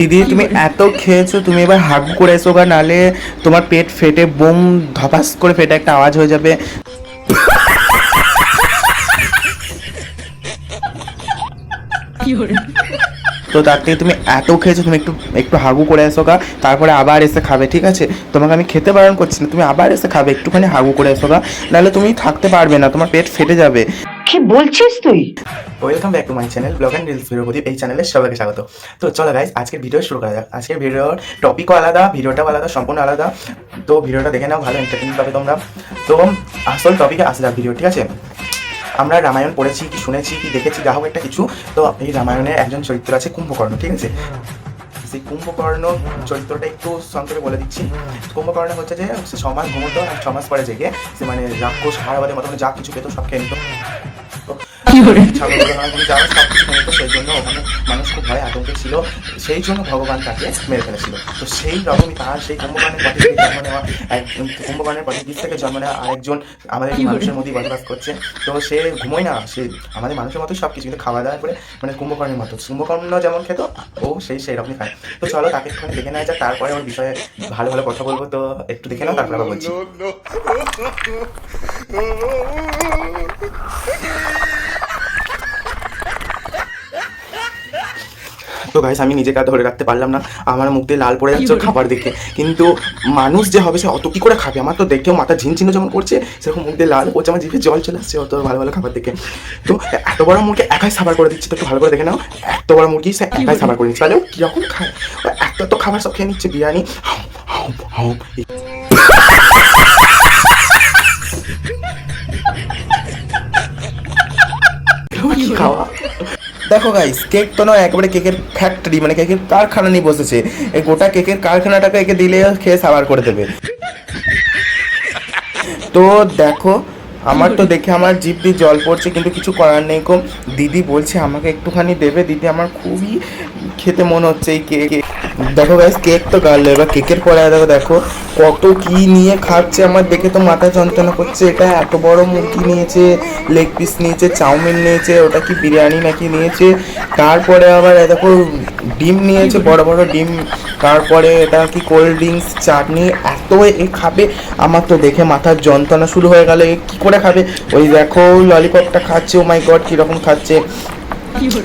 দিদি তুমি এত খেয়েছো, তুমি এবার হাগ করে এসো গা নালে তোমার পেট ফেটে বোম ধপাস করে ফেটে একটা আওয়াজ হয়ে যাবে। তো তার থেকে তুমি এত খেয়েছো, তুমি একটু একটু হাগু করে এসো গা, তারপরে আবার এসে খাবে, ঠিক আছে? তোমাকে আমি খেতে বারণ করছি না, তুমি আবার এসে খাবে, একটুখানি হাগু করে এসো গা নাহলে তুমি থাকতে পারবে না, তোমার পেট ফেটে যাবে। কি বলছিস তুই? Welcome back to my channel vlog and reels video Pradip এই চ্যানেলে সবাইকে স্বাগত। তো চলো গাইজ আজকের ভিডিও শুরু করা যাক। আজকের ভিডিওর টপিকও আলাদা ভিডিওটাও আলাদা, সম্পূর্ণ আলাদা। তো ভিডিওটা দেখে নাও, ভালো এন্টারটেনমেন্ট পাবে তোমরা। তো আসল টপিকে আসে যাক ভিডিও ঠিক আছে? আমরা রামায়ণ পড়েছি, কি শুনেছি, কি দেখেছি, যা হোক একটা কিছু। তো এই রামায়ণের একজন চরিত্র আছে কুম্ভকর্ণ, ঠিক আছে? সেই কুম্ভকর্ণ চরিত্রটা একটু সংক্ষেপে বলে দিচ্ছি। কুম্ভকর্ণ হচ্ছে যে, সে সমাজ ঘুমতো আর ছমাস পরে জেগে, সে মানে রাক্ষস, হারাবাদের মতো মানে যা কিছু পেতো সব খেয়ে সব কিছু সেই জন্য ওখানে মানুষ খুব ভয় আতঙ্কে ছিল সেই জন্য ভগবান তাকে মেরে ফেলেছিল তো সেই রকমই তার সেই কুম্ভকর্ণের থেকে জন্ম নেওয়া এক কুম্ভকর্ণের পথে দিক থেকে জন্ম নেওয়া আরেকজন আমাদের মানুষের মধ্যেই বসবাস করছে তো সে ঘুমোয় না সে আমাদের মানুষের মতো সব কিছু কিন্তু খাওয়া দাওয়া করে মানে কুম্ভকর্ণের মতো কুম্ভকর্ণ যেমন খেত ও সেই সেই রকমই খায় তো চলো তাকে একটুখানি দেখে নেওয়া যাক তারপরে ওর বিষয়ে ভালো ভালো কথা বলব তো একটু দেখে নাও তারপরে আবার বলছি তো গাইস আমি নিজেকে আর ধরে রাখতে পারলাম না। আমার মুখ দিয়ে লাল পড়ে যাচ্ছে খাবার দেখে। কিন্তু মানুষ যে হবে সে অত কি করে খাবে? আমার তো দেখেও মাথা ঝিনঝিনো যেমন করছে সেরকম মুখ দিয়ে লাল পড়ছে আমার জিভে জল চলে আসছে অত ভালো ভালো খাবার দেখে। তো এত বড় মুরগি একাই সাবার করে দিচ্ছে তো একটু ভালো করে দেখে নাও। এত বড় মুরগি সে একাই সাবার করে নিচ্ছে। তাহলে ও কীরকম খায়? এত এত খাবার সব খেয়ে নিচ্ছে বিরিয়ানি। হাউ হাউ হাউ খাওয়া? দেখো গাইস কেক তো নয় একেবারে কেকের ফ্যাক্টরি মানে কেকের কারখানা নিয়ে বসেছে। এই গোটা কেকের কারখানাটাকে একে দিলে খেয়ে সাবার করে দেবে। তো দেখো আমার তো দেখে আমার জিভ দিয়ে জল পড়ছে কিন্তু কিছু করার নেই কম দিদি বলছে আমাকে একটুখানি দেবে? দিদি আমার খুবই খেতে মনে হচ্ছে এই কেক। দেখো গাইস কেক তো গাড়লো এবার কেকের পরে দেখো দেখো কত কি নিয়ে খাচ্ছে আমার দেখে তো মাথা যন্ত্রণা করছে। এটা এত বড় মুরগি নিয়েছে লেগ পিস নিয়েছে চাউমিন নিয়েছে ওটা কি বিরিয়ানি নাকি নিয়েছে? তারপরে আবার দেখো ডিম নিয়েছে বড় বড় ডিম। তারপরে এটা কি কোল্ড ড্রিঙ্কস চাটনি এত এ খাবে। আমার তো দেখে মাথার যন্ত্রণা শুরু হয়ে গেল। এ কি করে খাবে। ওই দেখো ললিপপটা খাচ্ছে ও মাই গড কীরকম খাচ্ছে।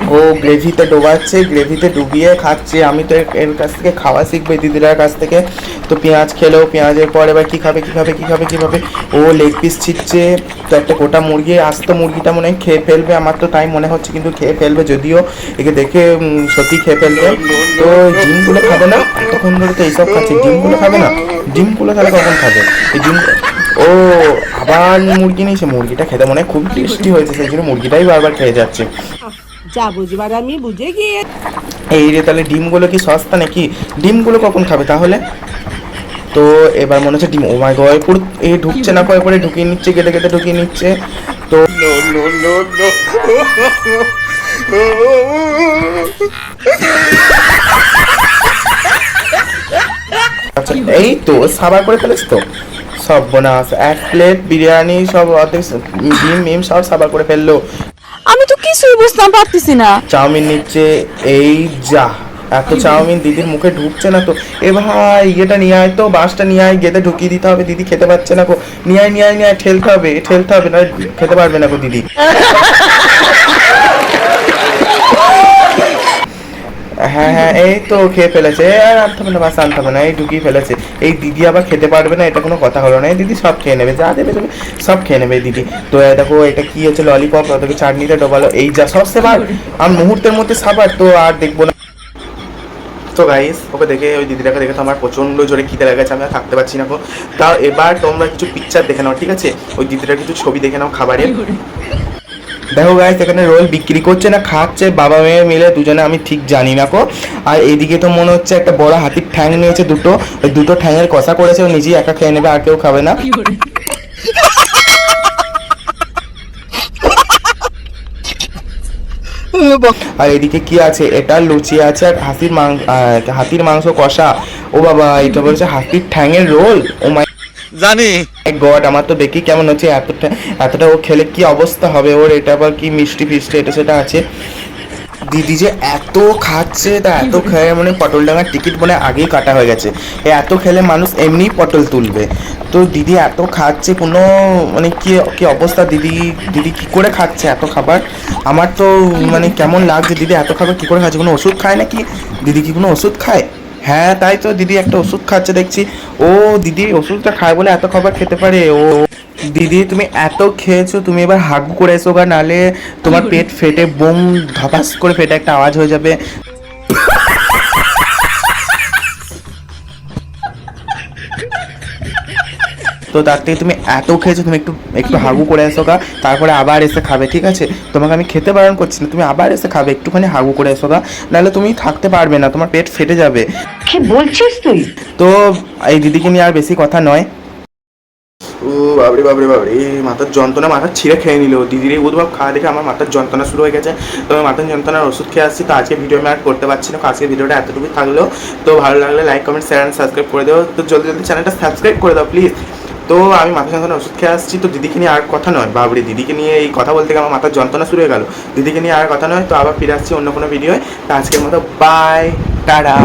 ও গ্রেভিতে ডোবাচ্ছে, গ্রেভিতে ডুবিয়ে খাচ্ছে। আমি তো এর- কাছ থেকে খাওয়া শিখব দিদিরার কাছ থেকে। তো পেঁয়াজ খেলেও পেঁয়াজের পর এবার কী খাবে কী খাবে কী খাবে কী খাবে? ও লেগ পিস ছিটছে, তো একটা গোটা মুরগি, আসতো মুরগিটা মনে হয় খেয়ে ফেলবে। আমার তো তাই মনে হচ্ছে কিন্তু খেয়ে ফেলবে যদিও। একে দেখে সত্যি খেয়ে ফেলবে। তো ডিমগুলো খাবে না? এতক্ষণ ধরে তো এইসব খাচ্ছে। ডিমগুলো খাবে না? ডিমগুলো তাহলে কখন খাবে? এই ডিম ও আবার মুরগি নিয়েছে। মুরগিটা খেতে মনে খুব টেস্টি হয়েছে সেই জন্য মুরগিটাই বারবার খেয়ে যাচ্ছে। যা বুঝবার আমি বুঝে গিয়ে এই রে তাহলে ডিমগুলো কি সস্তা নাকি? ডিমগুলো কখন খাবে তাহলে? তো এবার মনে হচ্ছে ডিম ও মাই গড পুরো এ ঢুকছে না কয় করে ঢুকিয়ে নিচ্ছে কেটে কেটে ঢুকিয়ে নিচ্ছে। তো আচ্ছা এই তো সাবার করে ফেলেছ তো? সব বোনাস এক প্লেট বিরিয়ানি সব অর্ধেক ডিম মিম সব সাবার করে ফেলল। আমি তো কিছুই বুঝতাম পারতেছি না। চাউমিন নিচ্ছে এই যা। এত চাউমিন দিদির মুখে ঢুকছে না তো। এ ভাই ইয়েটা নিয়ে আয় তো বাঁশটা নিয়ে আয় গেতে ঢুকিয়ে দিতে হবে দিদি খেতে পাচ্ছে না গো। নিয়ে আয় নিয়ে আয় নিয়ে আয় ঠেলতে হবে ঠেলতে হবে না খেতে পারবে না গো দিদি। হ্যাঁ হ্যাঁ এই তো খেয়ে ফেলেছে। আর আনতে হবে না বাস আনতে হবে না এই ঢুকিয়ে ফেলেছে। এই দিদি আবার খেতে পারবে না, এটা কোনো কথা হলো না। দিদি সব খেয়ে নেবে, যা দেবে দেবে, সব খেয়ে নেবে দিদি। তো দেখো, এটা কি হচ্ছে ললিপপ ওটাকে চাটনিতে ডোবালো। এই যা, সব সেবার। আর মুহূর্তের মধ্যে সাবার, তো আর দেখব না। তো গাইস ওকে দেখে, ওই দিদিটাকে দেখে তো আমার প্রচণ্ড জোরে খিদে লেগেছে, আমি থাকতে পারছি না গো। এবার তোমরা কিছু পিকচার দেখে নাও, ঠিক আছে? ওই দিদিটার কিছু ছবি দেখে নাও খাবারের। দেখো গাইস এখানে রোল বিক্রি করছে না খাচ্ছে বাবা মেয়ে মিলে দুজনে আমি ঠিক জানি না কো। আর এইদিকে তো মনে হচ্ছে একটা বড় হাতির ঠ্যাং নিয়েছে দুটো। ওই দুটো ঠ্যাঙের কষা করেছে ও নিজেই একা খেয়ে নেবে আর কেউ খাবে না। আর এদিকে কি আছে? এটা লুচি আছে আর হাতির মাংস হাতির মাংস কষা। ও বাবা এটা বলছে হাতির ঠ্যাঙের রোল? ও মাই জানি। গড আমার তো দেখি কেমন হচ্ছে, এতটা এতটা ও খেলে কি অবস্থা হবে, ওর এটা আবার কি মিষ্টি ফিষ্টি, এটা সেটা আছে। দিদি যে এত খাচ্ছে, তা এত খেয়ে মানে পটল ডাঙার টিকিট মানে আগেই কাটা হয়ে গেছে। এত খেলে মানুষ এমনিই পটল তুলবে। তো দিদি এত খাচ্ছে, কোনো মানে কি কি অবস্থা? দিদি দিদি কি করে খাচ্ছে এত খাবার? আমার তো মানে কেমন লাগছে, দিদি এত খাবার কি করে খাচ্ছে? কোনো ওষুধ খায় নাকি? দিদি কি কোনো ওষুধ খায়? হ্যাঁ তাই তো দিদি একটা ওষুধ খাচ্ছে দেখছি। ও দিদি ওষুধটা খায় বলে এত খাবার খেতে পারে? ও দিদি তুমি এত খেয়েছো তুমি এবার হাগু করে এসো গা নালে তোমার পেট ফেটে বোম ধপাস করে ফেটে একটা আওয়াজ হয়ে যাবে। তো তার থেকে তুমি এত খেয়েছো তুমি একটু একটু হাগু করে এসো গা তারপরে আবার এসে খাবে ঠিক আছে? তোমাকে আমি খেতে বারণ করছি না তুমি আবার এসে খাবে একটুখানি হাগু করে এসো গা নাহলে তুমি থাকতে পারবে না তোমার পেট ফেটে যাবে। কি বলছিস তুই? তো এই দিদিকে নিয়ে আর বেশি কথা নয়। ও বাবরে বাবরে বাবরে এই মাথার যন্ত্রণা মাথা ছিঁড়ে খেয়ে নিল। দিদির এই উদ্ভাব খাওয়া দেখে আমার মাথার যন্ত্রণা শুরু হয়ে গেছে। তো আমি মাথার যন্ত্রণার ওষুধ খেয়ে আসছি তো আজকে ভিডিও আমি আর করতে পারছি না আজকে ভিডিওটা এতটুকুই থাকল। তো ভালো লাগলে like comment share and subscribe করে দেবো তো জলদি জলদি চ্যানেলটা সাবস্ক্রাইব করে দাও প্লিজ তো আমি মাথা যন্ত্রণা ওষুধ খেয়ে আসছি, তো দিদিকে নিয়ে আর কথা নয়, বাবরে। দিদিকে নিয়ে এই কথা বলতে গেলে আমার মাথার যন্ত্রণা শুরু হয়ে গেল। দিদিকে নিয়ে আর কথা নয়, তো আবার ফিরে আসছি অন্য কোনো ভিডিওয়। তো আজকের মতো বাই টাটা।